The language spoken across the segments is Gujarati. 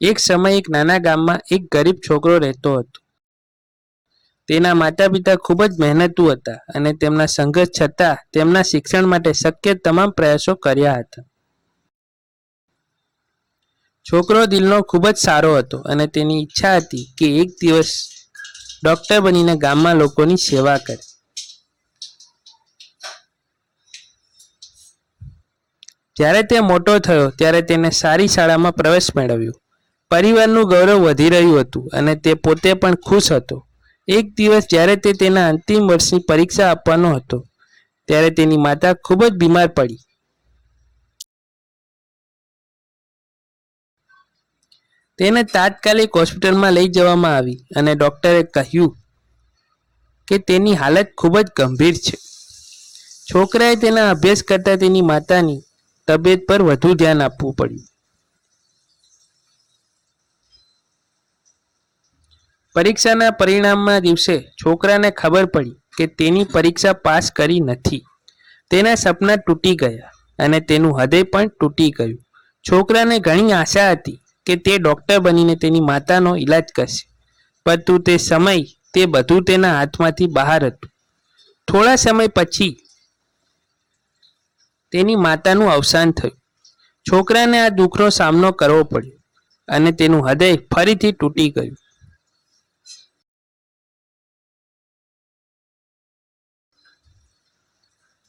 એક સમય એક નાના ગામમાં એક ગરીબ છોકરો રહેતો હતો. તેના માતા પિતા ખૂબ જ મહેનતુ હતા અને તેમના સંઘર્ષ છતાં તેમના શિક્ષણ માટે શક્ય તમામ પ્રયાસો કર્યા હતા. છોકરો દિલનો ખૂબ જ સારો હતો અને તેની ઈચ્છા હતી કે એક દિવસ ડોક્ટર બનીને ગામમાં લોકોની સેવા કરે. જ્યારે તે મોટો થયો ત્યારે તેને સારી શાળામાં પ્રવેશ મેળવ્યો. પરિવારનું ગૌરવ વધી રહ્યું હતું અને તે પોતે પણ ખુશ હતો. એક દિવસ જ્યારે તે તેના અંતિમ વર્ષની પરીક્ષા આપવાનો હતો, ત્યારે તેની માતા ખૂબ જ બીમાર પડી. તેને તાત્કાલિક હોસ્પિટલમાં લઈ જવામાં આવી અને ડોક્ટરે કહ્યું કે તેની હાલત ખૂબ જ ગંભીર છે. છોકરાએ તેના અભ્યાસ કરતાં તેની માતાની તબિયત પર વધુ ધ્યાન આપવું પડ્યું. પરીક્ષાના પરિણામના દિવસે છોકરાને ખબર પડી કે તેની પરીક્ષા પાસ કરી નથી. તેના સપના તૂટી ગયા અને તેનું હૃદય પણ તૂટી ગયું. છોકરાને ઘણી આશા હતી કે તે ડૉક્ટર બનીને તેની માતાનો ઈલાજ કરશે, પરંતુ તે સમય તે બધું તેના હાથમાંથી બહાર હતું. થોડા સમય પછી તેની માતાનું અવસાન થયું. છોકરાને આ દુઃખનો સામનો કરવો પડ્યો અને તેનું હૃદય ફરીથી તૂટી ગયું.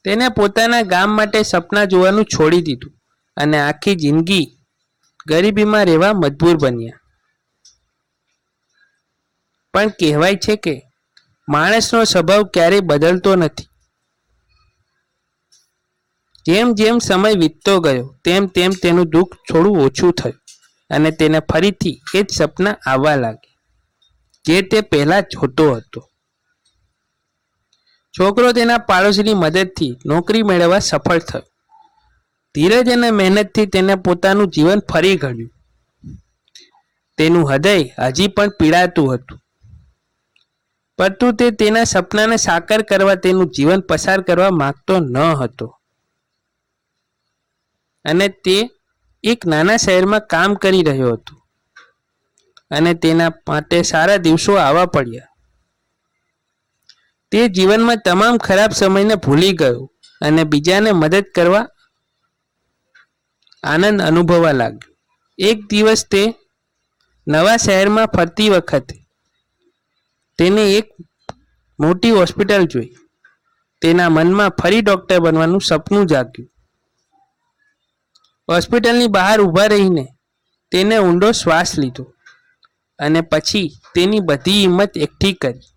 તેને પોતાના ગામ માટે સપના જોવાનું છોડી દીધું અને આખી જિંદગી ગરીબીમાં રહેવા મજબૂર બન્યા. પણ કહેવાય છે કે માણસનો સ્વભાવ ક્યારેય બદલતો નથી. જેમ જેમ સમય વીતતો ગયો, તેમ તેમ તેનું દુઃખ થોડું ઓછું થયું અને તેને ફરીથી એ જ સપના આવવા લાગ્યા, જે તે પહેલા જોતો હતો. છોકરો તેના પાડોશીની મદદથી નોકરી મેળવવા સફળ થયો. ધીરજ અને મહેનતથી તેને પોતાનું જીવન ફરી ઘડ્યું. તેનું હૃદય હજી પણ પીડાતું હતું. પરંતુ તે તેના સપનાને સાકાર કરવા તેનું જીવન પસાર કરવા માંગતો ન હતો. અને તે એક નાના શહેરમાં કામ કરી રહ્યો હતો. અને તેના માટે સારા દિવસો આવવા પડ્યા. તે જીવનમાં તમામ ખરાબ સમયને ભૂલી ગયો અને બીજાને મદદ કરવા આનંદ અનુભવવા લાગ્યો. એક દિવસ તે નવા શહેરમાં ફરતી વખતે તેને એક મોટી હોસ્પિટલ જોઈ. તેના મનમાં ફરી ડોક્ટર બનવાનું સપનું જાગ્યું. હોસ્પિટલની બહાર ઊભા રહીને તેને ઊંડો શ્વાસ લીધો અને પછી તેની બધી હિંમત એકઠી કરી.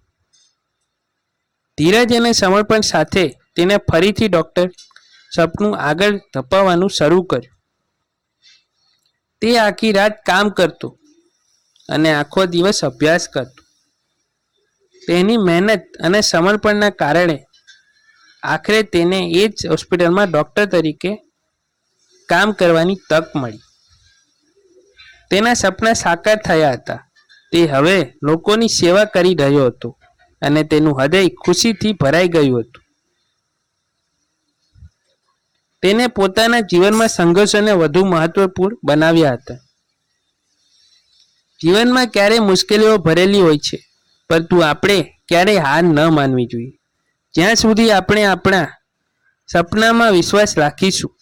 ધીરજ અને સમર્પણ સાથે તેને ફરીથી ડોક્ટર સપનું આગળ ધપાવવાનું શરૂ કર્યું. તે આખી રાત કામ કરતો અને આખો દિવસ અભ્યાસ કરતો. તેની મહેનત અને સમર્પણના કારણે આખરે તેને એ જ હોસ્પિટલમાં ડૉક્ટર તરીકે કામ કરવાની તક મળી. તેના સપના સાકાર થયા હતા. તે હવે લોકોની સેવા કરી રહ્યો હતો. અને તેનું હૃદય ખુશીથી ભરાઈ ગયું હતું. તેને પોતાના જીવનમાં સંઘર્ષોને વધુ મહત્વપૂર્ણ બનાવ્યા હતા. જીવનમાં ક્યારેય મુશ્કેલીઓ ભરેલી હોય છે, પરંતુ આપણે ક્યારેય હાર ન માનવી જોઈએ. જ્યાં સુધી આપણે આપણા સપનામાં વિશ્વાસ રાખીશું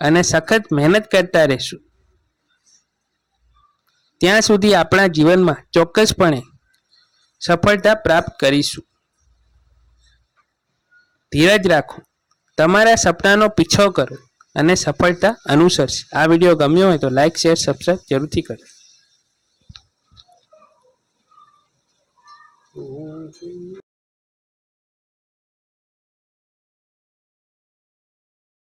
અને સખત મહેનત કરતા રહીશું, ત્યાં સુધી આપણા જીવનમાં ચોક્કસપણે સફળતા પ્રાપ્ત કરીશું. ધીરજ રાખો. તમારા સપનાનો પીછો કરો અને સફળતા અનુસરશે. આ વીડિયો ગમ્યો હોય તો લાઈક, શેર સબસ્ક્રાઈબ જરૂરથી કરો.